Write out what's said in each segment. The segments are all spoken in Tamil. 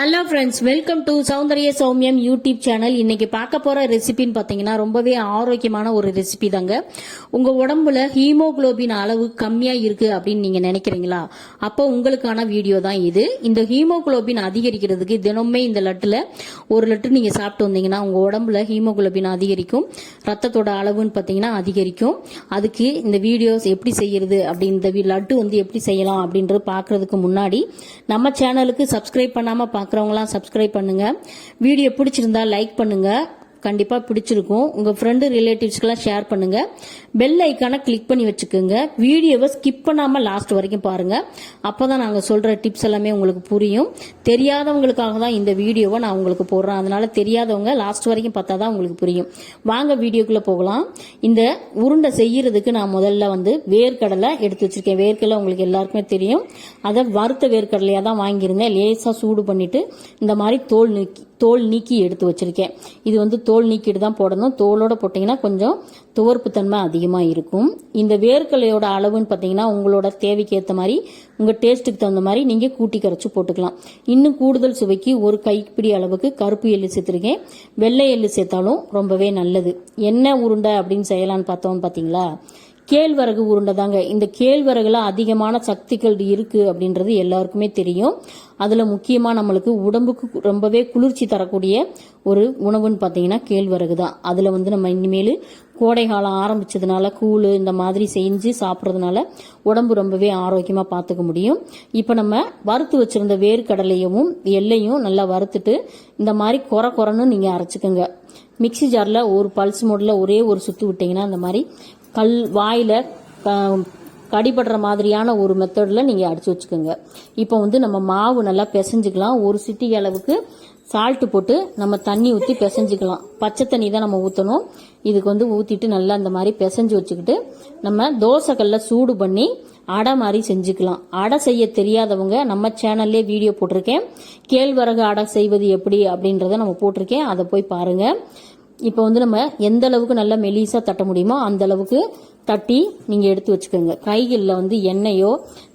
Hello friends welcome to Soundarya சௌமியம் YouTube channel இன்னைக்கு பார்க்க போற ரெசிபின்னு பார்த்தீங்கன்னா ரொம்பவே ஆரோக்கியமான ஒரு ரெசிபி தாங்க. உங்க உடம்புல ஹீமோகுளோபின் அளவு கம்மியா இருக்கு அப்படின்னு நீங்க நினைக்கிறீங்களா? அப்போ உங்களுக்கான வீடியோ தான் இது. இந்த ஹீமோகுளோபின் அதிகரிக்கிறதுக்கு தினமுமே இந்த லட்டுல ஒரு லட்டு நீங்க சாப்பிட்டு வந்தீங்கன்னா உங்க உடம்புல ஹீமோகுளோபின் அதிகரிக்கும். ரத்தத்தோட அளவுன்னு பார்த்தீங்கன்னா அதிகரிக்கும். அதுக்கு இந்த வீடியோஸ் எப்படி செய்யறது அப்படி இந்த வி- லட்டு வந்து எப்படி செய்யலாம் அப்படின்றது பார்க்கறதுக்கு முன்னாடி நம்ம சேனலுக்கு சப்ஸ்கிரைப் பண்ணாம பார்க்குறவங்களாம் சப்ஸ்கிரைப் பண்ணுங்கள் வீடியோ பிடிச்சிருந்தா லைக் பண்ணுங்கள் கண்டிப்பாக பிடிச்சிருக்கும். உங்கள் ஃப்ரெண்டு ரிலேட்டிவ்ஸ்க்கெல்லாம் ஷேர் பண்ணுங்க. பெல் ஐக்கானை கிளிக் பண்ணி வச்சுக்கோங்க. வீடியோவை ஸ்கிப் பண்ணாமல் லாஸ்ட் வரைக்கும் பாருங்க. அப்பதான் நாங்கள் சொல்கிற டிப்ஸ் எல்லாமே உங்களுக்கு புரியும். தெரியாதவங்களுக்காக தான் இந்த வீடியோவை நான் உங்களுக்கு போடுறேன். அதனால தெரியாதவங்க லாஸ்ட் வரைக்கும் பார்த்தா தான் உங்களுக்கு புரியும். வாங்க வீடியோக்குள்ளே போகலாம். இந்த உருண்டை செய்யறதுக்கு நான் முதல்ல வந்து வேர்க்கடலை எடுத்து வச்சிருக்கேன். வேர்க்கடலை உங்களுக்கு எல்லாருக்குமே தெரியும். அதை வறுத்த வேர்க்கடலையாக தான் வாங்கியிருந்தேன். லேசாக சூடு பண்ணிட்டு இந்த மாதிரி தோல் நீக்கி தோல் நீக்கி எடுத்து வச்சிருக்கேன். இது வந்து தோல் நீக்கிட்டு தான் போடணும். தோலோட போட்டிங்கன்னா கொஞ்சம் துவர்ப்பு தன்மை அதிகமாக இருக்கும். இந்த வேர்க்கடலையோட அளவுன்னு பார்த்தீங்கன்னா உங்களோட தேவைக்கு ஏற்ற மாதிரி உங்கள் டேஸ்ட்டுக்கு தகுந்த மாதிரி நீங்கள் கூட்டி கரைச்சி போட்டுக்கலாம். இன்னும் கூடுதல் சுவைக்கு ஒரு கைப்பிடி அளவுக்கு கருப்பு எள்ளு சேர்த்துருக்கேன். வெள்ளை எள்ளு சேர்த்தாலும் ரொம்பவே நல்லது. என்ன உருண்டை அப்படின்னு செய்யலாம்னு பார்த்தோம் பார்த்தீங்களா கேழ்வரகு உருண்டை தாங்க இந்த கேழ்வரகுல அதிகமான சக்திகள் இருக்கு அப்படின்றது எல்லாருக்குமே தெரியும். அதுல முக்கியமா நம்மளுக்கு உடம்புக்கு ரொம்பவே குளிர்ச்சி தரக்கூடிய ஒரு உணவுன்னு பார்த்தீங்கன்னா கேழ்வரகு தான். அதுல வந்து நம்ம இனிமேல் கோடை காலம் ஆரம்பிச்சதுனால கூழ் இந்த மாதிரி செஞ்சு சாப்பிட்றதுனால உடம்பு ரொம்பவே ஆரோக்கியமா பார்த்துக்க முடியும். இப்போ நம்ம வறுத்து வச்சிருந்த வேர்க்கடலையும் எல்லையும் நல்லா வறுத்துட்டு இந்த மாதிரி கொர கொரன்னு நீங்க அரைச்சுக்கோங்க. மிக்ஸி ஜாரில் ஒரு பல்ஸ் மோடில் ஒரே ஒரு சுற்று விட்டிங்கன்னா அந்த மாதிரி கல் வாயில் கடிபடுற மாதிரியான ஒரு மெத்தடில் நீங்கள் அடித்து வச்சுக்கோங்க. இப்போ வந்து நம்ம மாவு நல்லா பிசைஞ்சுக்கலாம். ஒரு சிட்டி அளவுக்கு சால்ட்டு போட்டு நம்ம தண்ணி ஊற்றி பிசைஞ்சுக்கலாம். பச்சை தண்ணி தான் நம்ம ஊற்றணும் இதுக்கு வந்து ஊற்றிட்டு நல்லா அந்த மாதிரி பிசைஞ்சு வச்சுக்கிட்டு நம்ம தோசைக்கல்ல சூடு பண்ணி அடை மாதிரி செஞ்சுக்கலாம். அடை செய்ய தெரியாதவங்க நம்ம சேனல்லே வீடியோ போட்டிருக்கேன். கேழ்வரகு அடை செய்வது எப்படி அப்படின்றத நம்ம போட்டிருக்கேன். அதை போய் பாருங்கள் இப்போ வந்து நம்ம எந்த அளவுக்கு நல்லா மெலிசாக தட்ட முடியுமோ அந்த அளவுக்கு தட்டி நீங்கள் எடுத்து வச்சுக்கோங்க. கைகளில் வந்து எண்ணெயோ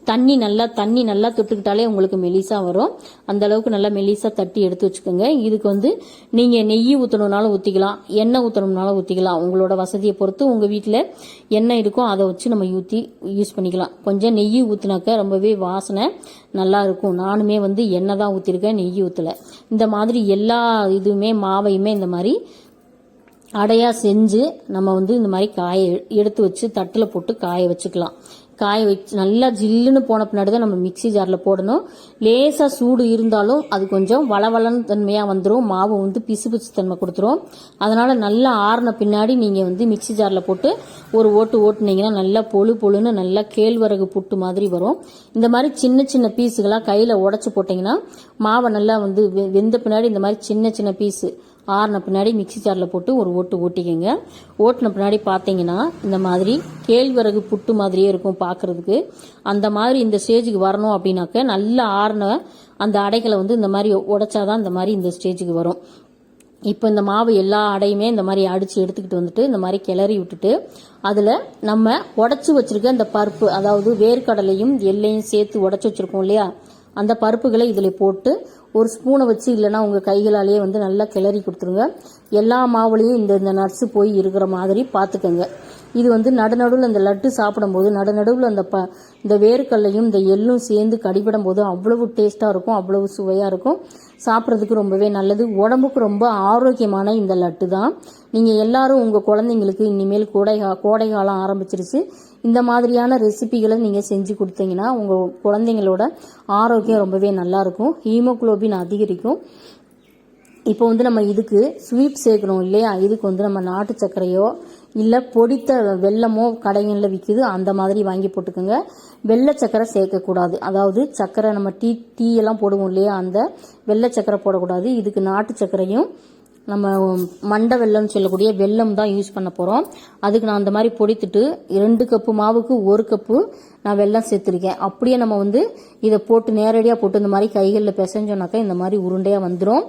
தண்ணி நல்லா தண்ணி நல்லா தொட்டுக்கிட்டாலே உங்களுக்கு மெலிசாக வரும். அந்த அளவுக்கு நல்லா மெலிசாக தட்டி எடுத்து வச்சுக்கோங்க. இதுக்கு வந்து நீங்கள் நெய் ஊற்றணுனாலும் ஊற்றிக்கலாம் எண்ணெய் ஊற்றணும்னாலும் ஊற்றிக்கலாம் உங்களோட வசதியை பொறுத்து உங்கள் வீட்டில் எண்ணெய் இருக்கும் அதை வச்சு நம்ம ஊற்றி யூஸ் பண்ணிக்கலாம். கொஞ்சம் நெய் ஊற்றினாக்க ரொம்பவே வாசனை நல்லா இருக்கும். நானுமே வந்து எண்ணெய் தான் ஊற்றிருக்கேன் நெய் ஊற்றல இந்த மாதிரி எல்லா இதுவுமே மாவையுமே இந்த மாதிரி அடையாக செஞ்சு நம்ம வந்து இந்த மாதிரி காய எடுத்து வச்சு தட்டில் போட்டு காய வச்சுக்கலாம். காய வச்சு நல்லா ஜில்லுன்னு போன பின்னாடி தான் நம்ம மிக்ஸி ஜாரில் போடணும். லேசாக சூடு இருந்தாலும் அது கொஞ்சம் வளவளன்னு தன்மையாக வந்துடும் மாவு வந்து பிசு பிசு தன்மை கொடுத்துரும். அதனால் நல்லா ஆறின பின்னாடி நீங்கள் வந்து மிக்ஸி ஜாரில் போட்டு ஒரு ஓட்டு ஓட்டுனீங்கன்னா நல்லா பொழு பொழுன்னு நல்லா கேழ்வரகு புட்டு மாதிரி வரும். இந்த மாதிரி சின்ன சின்ன பீஸுகளாக கையில் உடச்சி போட்டிங்கன்னா மாவை நல்லா வந்து வெ- வெந்த பின்னாடி இந்த மாதிரி சின்ன சின்ன பீஸு ஆறின பின்னாடி மிக்ஸி ஜாரில் போட்டு ஒரு ஓட்டு ஓட்டிக்கோங்க. ஓட்டின பின்னாடி பார்த்தீங்கன்னா இந்த மாதிரி கேழ்வரகு புட்டு மாதிரியே இருக்கும் பார்க்குறதுக்கு அந்த மாதிரி இந்த ஸ்டேஜுக்கு வரணும் அப்படின்னாக்க நல்லா ஆறின அந்த அடைகளை வந்து இந்த மாதிரி உடைச்சாதான் இந்த மாதிரி இந்த ஸ்டேஜுக்கு வரும். இப்போ இந்த மாவு எல்லா அடையுமே இந்த மாதிரி அடித்து எடுத்துக்கிட்டு வந்துட்டு இந்த மாதிரி கிளறி விட்டுட்டு அதில் நம்ம உடச்சி வச்சிருக்க இந்த பருப்பு அதாவது வேர்க்கடலையும் எல்லையும் சேர்த்து உடச்சி வச்சிருக்கோம் இல்லையா? அந்த பருப்புகளை இதில் போட்டு ஒரு ஸ்பூனை வச்சு இல்லைன்னா உங்கள் கைகளாலேயே வந்து நல்லா கிளறி கொடுத்துருங்க. எல்லா மாவுலேயும் இந்த இந்த நட்ஸு போய் இருக்கிற மாதிரி பார்த்துக்கோங்க இது வந்து நடுநடுவில் இந்த லட்டு சாப்பிடும்போது நடுநடுவில் அந்த ப இந்த வேர்க்கல்லையும் இந்த எள்ளும் சேர்ந்து கடிபடும் போது அவ்வளவு டேஸ்ட்டாக இருக்கும் அவ்வளவு சுவையாக இருக்கும். சாப்பிட்றதுக்கு ரொம்பவே நல்லது. உடம்புக்கு ரொம்ப ஆரோக்கியமான இந்த லட்டு தான். நீங்கள் எல்லாரும் உங்கள் குழந்தைங்களுக்கு இனிமேல் கோடை கோடைகாலம் கோடை காலம் ஆரம்பிச்சிருச்சு. இந்த மாதிரியான ரெசிபிகளை நீங்கள் செஞ்சு கொடுத்தீங்கன்னா உங்கள் குழந்தைங்களோட ஆரோக்கியம் ரொம்பவே நல்லாயிருக்கும் ஹீமோக்ளோபின் ஹீமோகுளோபின் அதிகரிக்கும். இப்போ வந்து நம்ம இதுக்கு ஸ்வீட் சேர்க்கணும் இல்லையா? இதுக்கு வந்து நம்ம நாட்டு சர்க்கரையோ இல்லை பொடித்த வெல்லமோ கடைகளில் விற்கிது அந்த மாதிரி வாங்கி போட்டுக்கோங்க. வெள்ளை சக்கரை சேர்க்கக்கூடாது. அதாவது சக்கரை நம்ம டீ டீ எல்லாம் போடுவோம் இல்லையா? அந்த வெள்ளை சக்கரை போடக்கூடாது. இதுக்கு நாட்டு சர்க்கரையும் நம்ம மண்டை வெல்லம்னு சொல்லக்கூடிய வெல்லம் தான் யூஸ் பண்ண போகிறோம் அதுக்கு நான் அந்த மாதிரி பொடித்துட்டு ரெண்டு கப்பு மாவுக்கு ஒரு கப்பு நான் வெல்லம் சேர்த்துருக்கேன். அப்படியே நம்ம வந்து இதை போட்டு நேரடியாக போட்டு இந்த மாதிரி கைகளில் பிசைஞ்சோன்னாக்கா இந்த மாதிரி உருண்டையாக வந்துடும்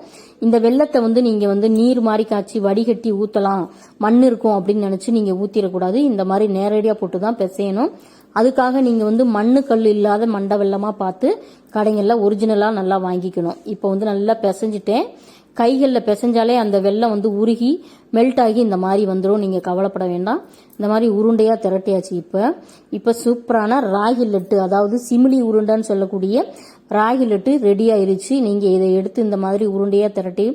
இந்த வெல்லத்தை வந்து நீங்கள் வந்து நீர் மாதிரி காய்ச்சி வடிகட்டி ஊற்றலாம் மண் இருக்கும் அப்படின்னு நினச்சி நீங்கள் ஊற்றிடக்கூடாது இந்த மாதிரி நேரடியாக போட்டு தான் பிசையணும். அதுக்காக நீங்கள் வந்து மண்ணு கல் இல்லாத மண்டை வெள்ளமாக பார்த்து கடைங்களில் ஒரிஜினலாக நல்லா வாங்கிக்கணும். இப்போ வந்து நல்லா பிசைஞ்சிட்டேன். கைகளில் பிசைஞ்சாலே அந்த வெள்ளம் வந்து உருகி மெல்ட் ஆகி இந்த மாதிரி வந்துடும் நீங்கள் கவலைப்பட வேண்டாம். இந்த மாதிரி உருண்டையாக திரட்டியாச்சு இப்போ. இப்போ சூப்பரான ராகி லட்டு அதாவது சிமிலி உருண்டைன்னு சொல்லக்கூடிய ராகி லட்டு ரெடி ஆயிருச்சு. நீங்கள் இதை எடுத்து இந்த மாதிரி உருண்டையாக திரட்டி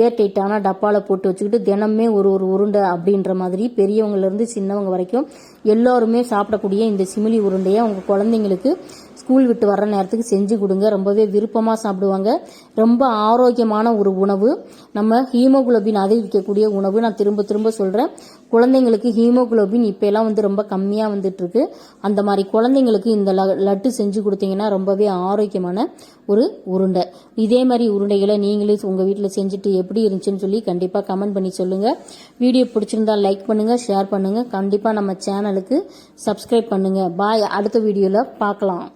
ஏர்டைட்டான டப்பாவில் போட்டு வச்சுக்கிட்டு தினமே ஒரு ஒரு உருண்டை அப்படின்ற மாதிரி பெரியவங்கலேருந்து சின்னவங்க வரைக்கும் எல்லோருமே சாப்பிடக்கூடிய இந்த சிமிலி உருண்டையை உங்கள் குழந்தைங்களுக்கு ஸ்கூல் விட்டு வர்ற நேரத்துக்கு செஞ்சு கொடுங்க. ரொம்பவே விருப்பமாக சாப்பிடுவாங்க. ரொம்ப ஆரோக்கியமான ஒரு உணவு. நம்ம ஹீமோகுளோபின் அதிகரிக்கக்கூடிய உணவு நான் திரும்ப திரும்ப சொல்கிறேன் குழந்தைங்களுக்கு ஹீமோகுளோபின் இப்போலாம் வந்து ரொம்ப கம்மியாக வந்துட்டுருக்கு. அந்த மாதிரி குழந்தைங்களுக்கு இந்த ல- லட்டு செஞ்சு கொடுத்தீங்கன்னா ரொம்பவே ஆரோக்கியமான ஒரு உருண்டை. இதே மாதிரி உருண்டைகளை நீங்களே உங்கள் வீட்டில் செஞ்சுட்டு எப்படி இருந்துச்சுன்னு சொல்லி கண்டிப்பாக கமெண்ட் பண்ணி சொல்லுங்கள் வீடியோ பிடிச்சிருந்தா லைக் பண்ணுங்கள் ஷேர் பண்ணுங்கள் கண்டிப்பாக நம்ம சேனலுக்கு சப்ஸ்கிரைப் பண்ணுங்கள் பாய் அடுத்த வீடியோவில் பார்க்கலாம்.